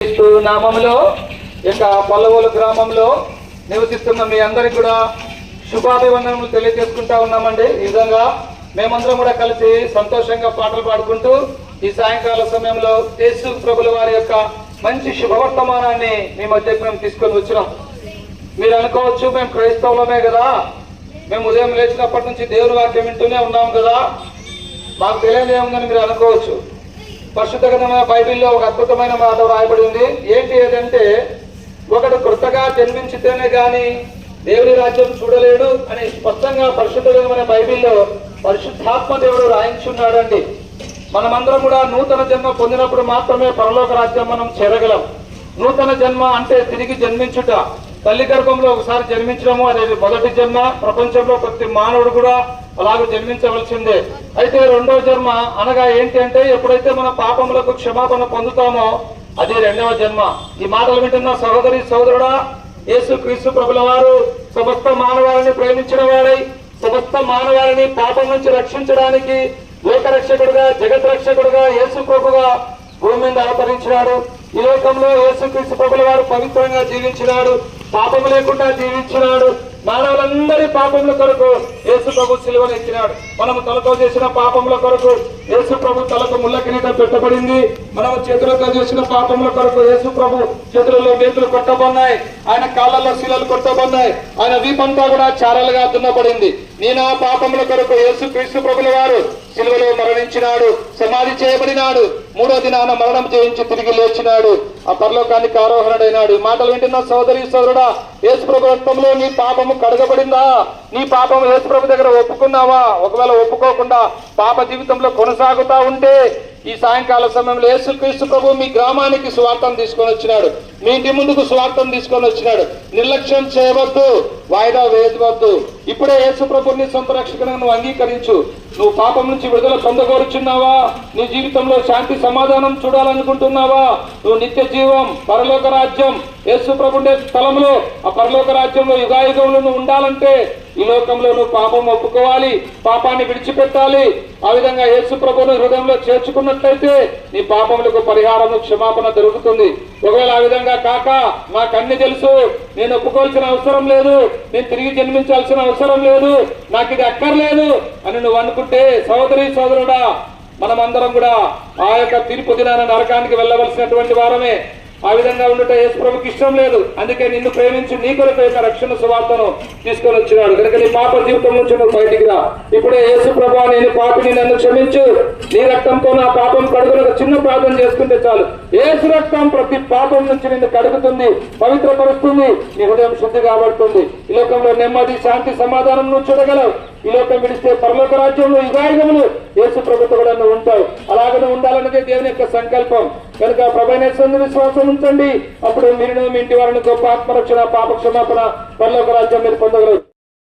క్రీస్తు నామంలో ఇక పల్లవోలు గ్రామంలో నివసిస్తున్న మీ అందరికి కూడా శుభాభివందనములు తెలియజేసుకుంటా ఉన్నామండి. ఈ విధంగా మేమందరం కూడా కలిసి సంతోషంగా పాటలు పాడుకుంటూ ఈ సాయంకాల సమయంలో యేసు ప్రభుల వారి యొక్క మంచి శుభవర్తమానాన్ని మీ మధ్యకు మేము తీసుకొని వచ్చినాం. మీరు అనుకోవచ్చు మేము క్రైస్తవులమే కదా. మేము ఉదయం లేచినప్పటి నుంచి దేవుని వాక్యం వింటూనే ఉన్నాం కదా. మాకు తెలియదు ఏముందని మీరు అనుకోవచ్చు. పరిశుద్ధ గ్రంథమైన బైబిల్లో ఒక అద్భుతమైన మాట రాయబడి ఉంది. ఏంటి ఏదంటే ఒకడు కృతగా జన్మించితేనే గాని దేవుని రాజ్యం చూడలేడు అని స్పష్టంగా పరిశుద్ధ గ్రంథమైన బైబిల్లో పరిశుద్ధాత్మ దేవుడు రాయించున్నాడండి. మనమందరం కూడా నూతన జన్మ పొందినప్పుడు మాత్రమే పరలోక రాజ్యం మనం చేరగలం. నూతన జన్మ అంటే తిరిగి జన్మించుట. తల్లి గర్భంలో ఒకసారి జన్మించడము అనేది మొదటి జన్మ. ప్రపంచంలో ప్రతి మానవుడు కూడా అలాగే జన్మించవలసిందే. అయితే రెండవ జన్మ అనగా ఏంటి అంటే ఎప్పుడైతే మన పాపములకు క్షమాపణ పొందుతామో అది రెండవ జన్మ. ఈ మాటలు వింటున్న సహోదరి సోదరుడా యేసు క్రీస్తు ప్రభుల వారు సమస్త మానవాళిని ప్రేమించిన వాడై సమస్త మానవాళిని పాపం నుంచి రక్షించడానికి లోకరక్షకుడుగా జగత్ రక్షకుడుగా యేసు ప్రభుగా భూమి మీద అవతరించినాడు ఈ లోకంలో యేసుక్రీస్తు ప్రభుల వారు పవిత్రంగా జీవించినాడు. పాపము లేకుండా జీవించినాడు. మానవులందరి పాపముల కొరకు యేసు ప్రభు సిలువను ఎక్కినాడు. మనము తలతో చేసిన పాపముల కొరకు యేసు ప్రభు తలకు ముళ్ళ కిరీటం పెట్టబడింది. మనము చేతులతో చేసిన పాపముల కొరకు యేసు ప్రభు చేతులలో మేకులు కొట్టబడినాయి. ఆయన కాళ్ళలో శిలలు కొట్టబడినాయి. ఆయన వీపంతా కూడా చారలుగా దున్నబడింది. నేను ఆ పాపముల కొరకు యేసు క్రీస్తు ప్రభుల వారు సిలువలో మరణించినాడు సమాధి చేయబడినాడు మూడో దినాన మరణం చేయించి తిరిగి లేచినాడు. ఆ పరలోకానికి ఆరోహణుడైనాడు. ఈ మాటలు వింటున్న సోదరి సోదరుడా యేసుప్రభు రక్తంలో నీ పాపము కడగబడిందా? నీ పాపం యేసుప్రభు దగ్గర ఒప్పుకున్నావా? ఒకవేళ ఒప్పుకోకుండా పాప జీవితంలో కొనసాగుతా ఉంటే ఈ సాయంకాల సమయంలో యేసుక్రీస్తు ప్రభు మీ గ్రామానికి స్వార్థం తీసుకొని వచ్చినాడు. మీ ఇంటి ముందుకు స్వార్థం తీసుకొని వచ్చినాడు. నిర్లక్ష్యం చేయవద్దు వాయిదా వేయవద్దు. ఇప్పుడే యేసు ప్రభుని సొంత నువ్వు అంగీకరించు. నువ్వు పాపం నుంచి విడుదల పొందగోరుచున్నావా? నీ జీవితంలో శాంతి సమాధానం చూడాలనుకుంటున్నావా? నువ్వు నిత్య జీవం పరలోక రాజ్యం. యేసు ప్రభుండే స్థలంలో ఆ పరలోక రాజ్యంలో యుగాయుగంలో నువ్వు ఉండాలంటే ఈ లోకంలో నువ్వు పాపం ఒప్పుకోవాలి పాపాన్ని విడిచిపెట్టాలి. ఆ విధంగా యేసు ప్రభుని హృదయంలో చేర్చుకున్నట్లయితే నీ పాపములకు పరిహారం క్షమాపణ దొరుకుతుంది. ఒకవేళ ఆ విధంగా కాక నాకన్నీ తెలుసు నేను ఒప్పుకోవాల్సిన అవసరం లేదు నేను తిరిగి జన్మించాల్సిన అవసరం లేదు నాకు ఇది అక్కర్లేదు అని నువ్వు అనుకుంటే సోదరి సోదరుడా మనమందరం కూడా ఆ యొక్క తీర్పు దినాన నరకానికి వెళ్ళవలసినటువంటి వారమే. ఆ విధంగా ఉండట యేసు ప్రభుకి ఇష్టం లేదు. అందుకే నిన్ను ప్రేమించి నీ కొరకు యొక్క రక్షణ సువార్తను తీసుకొని వచ్చినాడు. కనుక నీ పాప జీవితం నుంచి నువ్వు బయటికి రా. ఇప్పుడే యేసు ప్రభు నేను పాపిని నన్ను క్షమించు. నీ రక్తంతో నా పాపం కడుగులకు చిన్న ప్రార్థన చేసుకుంటే చాలు. యేసు రక్తం ప్రతి పాపం నుంచి నిన్ను కడుగుతుంది పవిత్రపరుస్తుంది. నీ హృదయం శుద్ధి కాబడుతుంది. ఈ లోకంలో నెమ్మది శాంతి సమాధానం నువ్వు చూడగలవు. ఈ లోకం విడిస్తే పరలోక రాజ్యంలో యుగాయుగములు యేసు ప్రభుత్వం కూడా నువ్వు ఉంటావు. అలాగే దేవుని యొక్క సంకల్పం. కనుక ప్రభైన విశ్వాసం ఉంచండి. అప్పుడు మీరు మీ ఇంటి వారిని గొప్ప ఆత్మరక్షణ పాప క్షమాపణ పరలోక రాజ్యం మీరు పొందగలరు